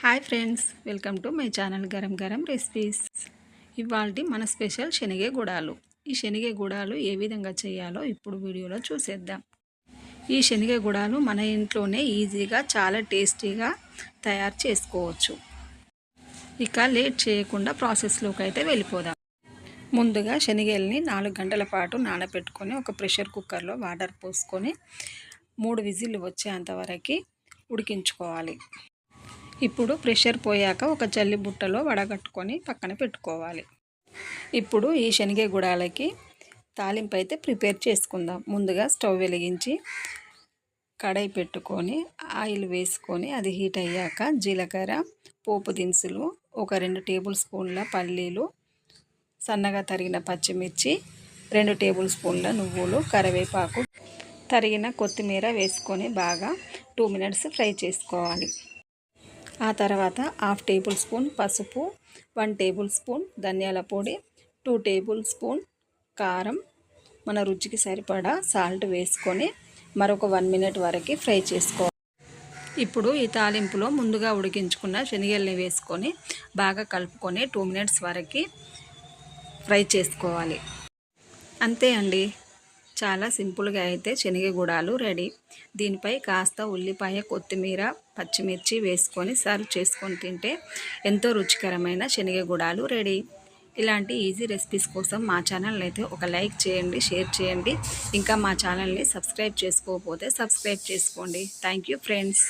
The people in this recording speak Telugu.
Hi friends welcome to my channel Garam Garam recipes. ఇవాళ మన స్పెషల్ శనగ గుడాలు. ఈ శనగ గుడాలు ఏ విధంగా చేయాలో ఇప్పుడు వీడియోలో చూసేద్దాం. ఈ శనగ గుడాలు మన ఇంట్లోనే ఈజీగా చాలా టేస్టీగా తయారు చేసుకోవచ్చు. ఇక లేట్ చేయకుండా ప్రాసెస్లోకి అయితే వెళ్ళిపోదాం. ముందుగా శనగల్ని నాలుగు గంటల పాటు నానబెట్టుకొని ఒక ప్రెషర్ కుక్కర్లో వాటర్ పోసుకొని మూడు విజిల్లు వచ్చేంత వరకు ఉడికించుకోవాలి. ఇప్పుడు ప్రెషర్ పోయాక ఒక జల్లి బుట్టలో వడగట్టుకొని పక్కన పెట్టుకోవాలి. ఇప్పుడు ఈ శనగ గుడాలకి తాలింపు అయితే ప్రిపేర్ చేసుకుందాం. ముందుగా స్టవ్ వెలిగించి కడాయి పెట్టుకొని ఆయిల్ వేసుకొని అది హీట్ అయ్యాక జీలకర్ర పోపు దినుసులు ఒక రెండు టేబుల్ స్పూన్ల పల్లీలు సన్నగా తరిగిన పచ్చిమిర్చి రెండు టేబుల్ స్పూన్ల నువ్వులు కరివేపాకు తరిగిన కొత్తిమీర వేసుకొని బాగా టూ మినిట్స్ ఫ్రై చేసుకోవాలి. ఆ తర్వాత హాఫ్ టేబుల్ స్పూన్ పసుపు వన్ టేబుల్ స్పూన్ ధనియాల పొడి టూ టేబుల్ స్పూన్ కారం. మన రుచికి సరిపడా సాల్ట్ వేసుకొని మరొక వన్ మినిట్ వరకు ఫ్రై చేసుకోవాలి. ఇప్పుడు ఈ తాలింపులో ముందుగా ఉడికించుకున్న శనగల్ని వేసుకొని బాగా కలుపుకొని టూ మినిట్స్ వరకు ఫ్రై చేసుకోవాలి. అంతే అండి. చాలా సింపుల్గా అయితే శనగ గుడాలు రెడీ. దీనిపై కాస్త ఉల్లిపాయ కొత్తిమీర పచ్చిమిర్చి వేసుకొని సర్వ్ చేసుకొని తింటే ఎంతో రుచికరమైన శనగగూడాలు రెడీ. ఇలాంటి ఈజీ రెసిపీస్ కోసం మా ఛానల్ అయితే ఒక లైక్ చేయండి షేర్ చేయండి. ఇంకా మా ఛానల్ని సబ్స్క్రైబ్ చేసుకోకపోతే సబ్స్క్రైబ్ చేసుకోండి. Thank you friends.